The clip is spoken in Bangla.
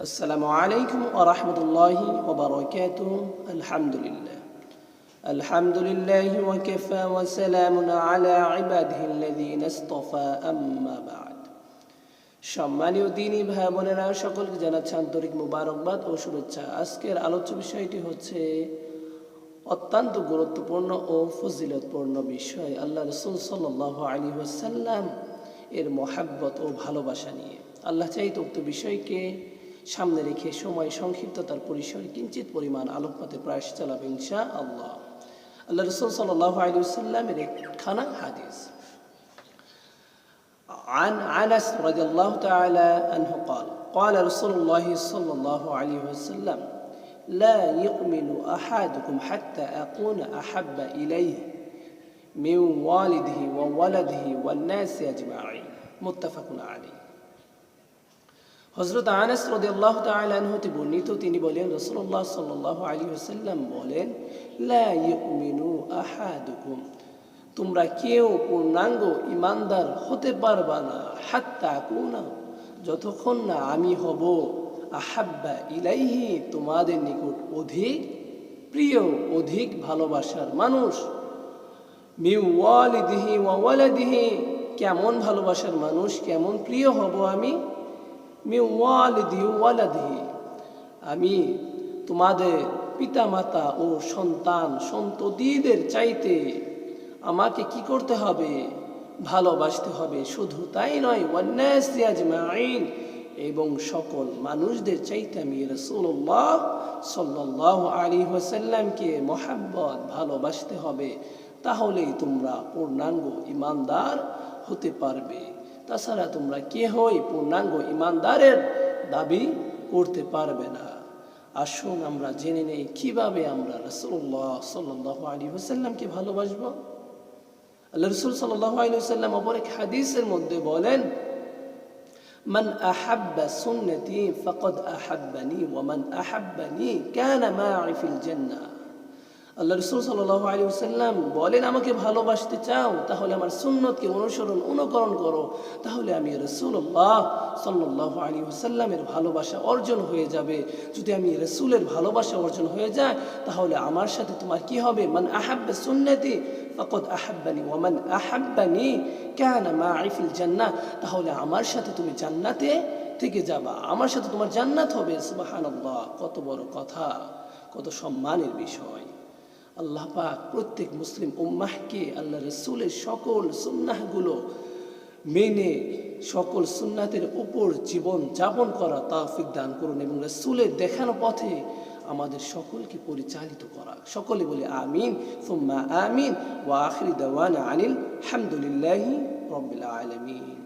السلام عليكم ورحمة الله وبركاته الحمد لله الحمد لله وكفى وسلام على عباده الذين اصطفى أما بعد সম্মানীয় দিনী ভাই বোনেরা সকলকে জানাচ্ছে আন্তরিক মুবারকবাদ ও শুভেচ্ছা আজকের আলোচ্য বিষয়টি হচ্ছে অত্যন্ত গুরুত্বপূর্ণ ও ফজিলতপূর্ণ বিষয় আল্লাহ রসুল সাল্লাহ আলী ওয়াসাল্লাম এর মহাব্বত ও ভালোবাসা নিয়ে আল্লাহ চাইত উক্ত বিষয়কে সামনে রেখে সময় সংক্ষিপ্ততার পরিসর কিঞ্চিত পরিমাণ আলোকপাতে প্রয়াস চালাবে ইনশা আল্লাহ আল্লাহ রসুল সাল্লাহ আলী ওয়াসাল্লামের একখানা হাদিস عن انس رضي الله تعالى عنه قال قال رسول الله صلى الله عليه وسلم لا يؤمن احدكم حتى اكون احب اليه من والده وولده والناس اجمعين متفق عليه হজরত আনাস রদিয়াল্লাহ তাআলান হতে বর্ণিত, তিনি বলেন রসুল্লাহ সাল্লাহ আলী ওসাল্লাম বলেন, লা ইউমিনু আহাদুকুম। তোমরা কেউ পূর্ণাঙ্গ ইমানদার হতে পারবা না, হাত্তা কুনা যতক্ষণ না আমি হব, আহাব্বা ইলাইহি, তোমাদের নিকট অধিক প্রিয়, অধিক ভালোবাসার মানুষ। মিওয়ালিদিহি ওয়ালাদিহি, কেমন ভালোবাসার মানুষ, কেমন প্রিয় হব আমি? আমি তোমাদের পিতামাতা ও সন্তান, সন্ততিদের চাইতে আমাকে কি করতে হবে? ভালোবাসতে হবে। শুধু তাই নয় ওয়ান্নাসিয়াজমাইন এবং সকল মানুষদের চাইতে আমি রসুল্লাহ সাল্লাহ আলী হোসাল্লামকে মোহাব্বত, ভালোবাসতে হবে। তাহলেই তোমরা পূর্ণাঙ্গ ইমানদার হতে পারবে। তাছাড়া তোমরা কে হই পূর্ণাঙ্গ ইমানদারের দাবি করতে পারবে না আসুন আমরা জেনে নেই কিভাবে আমরা রসুল্লাহ সাল্লাহ আলী হোসাল্লামকে ভালোবাসবো আল্লাহ রসুল সাল্লাহ আলী সাল্লাম অপর এক হাদিসের মধ্যে বলেন من أحب سنتي فقد أحبني ومن أحبني كان معي في الجنة আল্লাহ রসুল সাল্লাহ আলী সাল্লাম বলেন, আমাকে ভালোবাসতে চাও, তাহলে আমার সুন্নতকে অনুসরণ, অনুকরণ করো। তাহলে আমি রসুল্লাহ সাল্লাহ আলী সাল্লামের ভালোবাসা অর্জন হয়ে যাবে। যদি আমি রসুলের ভালোবাসা অর্জন হয়ে যায়, তাহলে আমার সাথে তোমার কি হবে? মান আহাব্বে সুন্নতি ফকত আহাব্বানি ওমান আহাব্বানি কেন মা আইফিল জান্না তাহলে আমার সাথে তুমি জান্নাতে থেকে যাবা। আমার সাথে তোমার জান্নাত হবে। সুবাহান কত বড় কথা, কত সম্মানের বিষয়। আল্লাহ পাক প্রত্যেক মুসলিম উম্মাহকে, আল্লাহ রসুলের সকল সুন্নাহগুলো মেনে সকল সুন্নাতের উপর জীবন যাপন করা তাফিক দান করুন এবং রসুলের দেখানো পথে আমাদের সকলকে পরিচালিত করা। সকলে বলে আমিন ফুম্মা আমিন, ওয়া আখরি দাওয়ানা আনিল হামদুলিল্লাহি রব্বিল আলামিন।